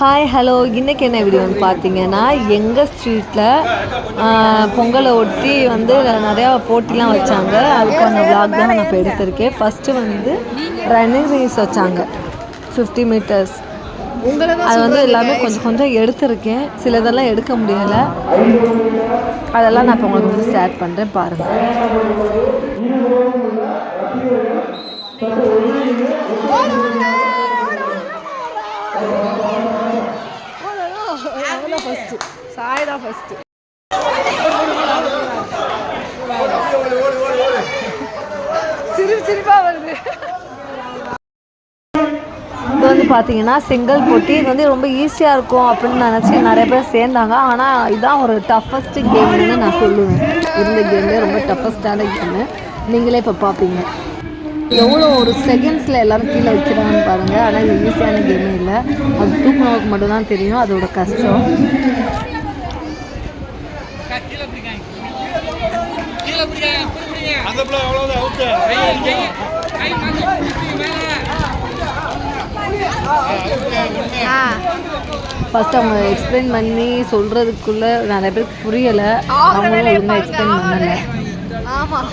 Hi hello இன்றைக்கி என்ன வீடியோன்னு பார்த்தீங்கன்னா எங்கள் ஸ்ட்ரீட்டில் பொங்கலை ஒட்டி வந்து நிறையா போட்டிலாம் வச்சாங்க அதுக்கான vlog தான் நான் இப்போ எடுத்திருக்கேன் ஃபஸ்ட்டு வந்து ரன்னிங் ரேஸ் வச்சாங்க ஃபிஃப்டி மீட்டர்ஸ் அது வந்து எல்லாமே கொஞ்சம் கொஞ்சம் எடுத்திருக்கேன் சிலதெல்லாம் எடுக்க முடியலை அதெல்லாம் நான் இப்போ உங்களுக்கு வந்து ஷேர் பண்ணுறேன் பாருங்கள் ஃபஸ்ட்டு சாய் தான் ஃபஸ்ட்டு சிரிப்பு சிரிப்பாக வருது. இது வந்து பார்த்தீங்கன்னா செங்கல் போட்டி. இது வந்து ரொம்ப ஈஸியாக இருக்கும் அப்படின்னு நினச்சி நிறைய பேர் சேர்ந்தாங்க. ஆனால் இதுதான் ஒரு டஃபஸ்ட் கேம்னு நான் சொல்லுவேன். இருந்த கேம்லேயே ரொம்ப டஃபஸ்டான கேமு நீங்களே இப்போ பார்ப்பீங்க எவ்வளோ ஒரு செகண்ட்ஸில் எல்லாரும் கீழே வைக்கிறாங்கன்னு பாருங்கள் ஆனால் இது ஈஸியான கேமே இல்லை. அது தூக்குனவுக்கு மட்டும்தான் தெரியும். அதோட கஷ்டம். ஃபஸ்ட் அவங்க எக்ஸ்பிளைன் பண்ணி சொல்கிறதுக்குள்ளே நிறைய பேருக்கு புரியலை. அவங்களும் ஒழுங்காக எக்ஸ்பிளைன் பண்ணலை. ஆமாம்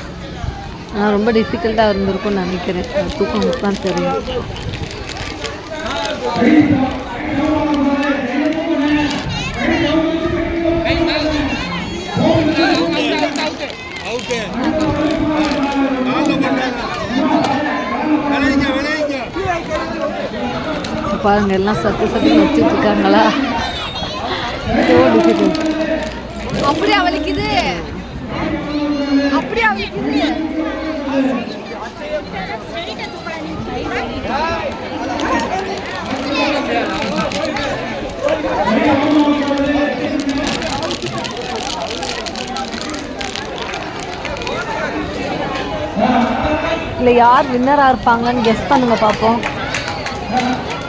ஆனால் ரொம்ப டிஃபிகல்ட்டாக இருந்திருக்கும்னு நினைக்கிறேன். தூக்கம் தான் தெரியும். பாருங்க எல்லாம் சத்து சத்து வச்சுட்டு இருக்காங்களா? ஸோ டிஃபிகல்ட் அப்படியே வலிக்குது? அப்படியே இல்லை யார் வின்னராக இருப்பாங்கன்னு கெஸ் பண்ணுங்க பார்ப்போம்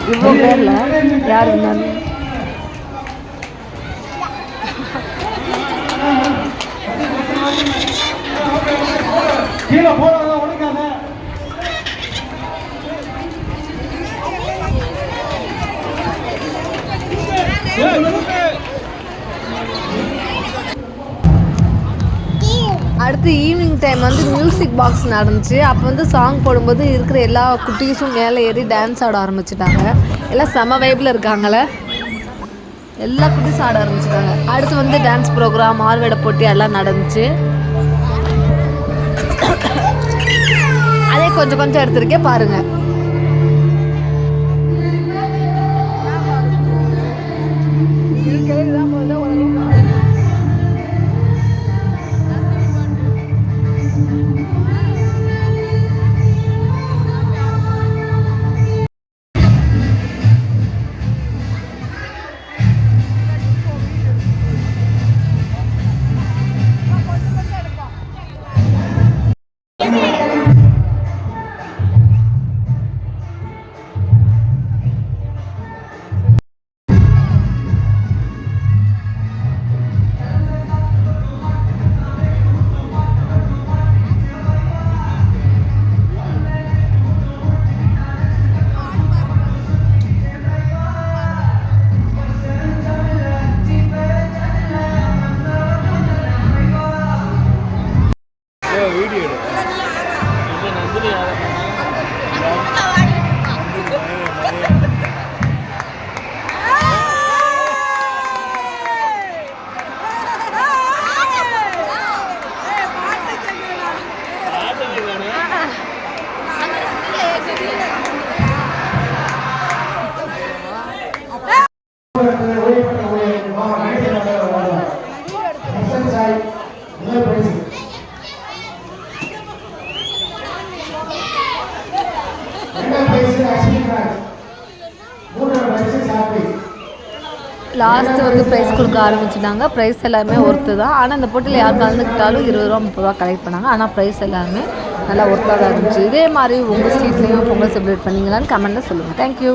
இவ்வளோ பேரில் யார் வின்னர் கீழே போடாத உடைக்காத அடுத்து ஈவினிங் டைம் வந்து மியூசிக் பாக்ஸ் நடந்துச்சு. அப்போ வந்து சாங் போடும்போது இருக்கிற எல்லா குட்டீஸும் மேலே ஏறி டான்ஸ் ஆட ஆரம்பிச்சிட்டாங்க. எல்லாம் செம வைப்பில் இருக்காங்களே எல்லா குட்டீஸும் ஆட ஆரம்பிச்சிட்டாங்க. அடுத்து வந்து டான்ஸ் ப்ரோக்ராம் ஆர்வேட போட்டி எல்லாம் நடந்துச்சு. அதே கொஞ்சம் கொஞ்சம் எடுத்திருக்கேன் பாருங்கள் லாஸ்ட்டு வந்து ப்ரைஸ் கொடுக்க ஆரம்பிச்சிட்டாங்க. ப்ரைஸ் எல்லாமே ஒர்த்து தான். ஆனால் அந்த போட்டியில் யார் கலந்துக்கிட்டாலும் இருபது ரூபா முப்பது ரூபா கலெக்ட் பண்ணாங்க. ஆனால் ப்ரைஸ் எல்லாமே நல்லா ஒர்க் தான் இருந்துச்சு. இதே மாதிரி உங்கள் ஸ்ட்ரீட்லேயும் பொங்கல் செலிப்ரேட் பண்ணீங்களான்னு கமெண்ட்டில் சொல்லுங்கள் தேங்க்யூ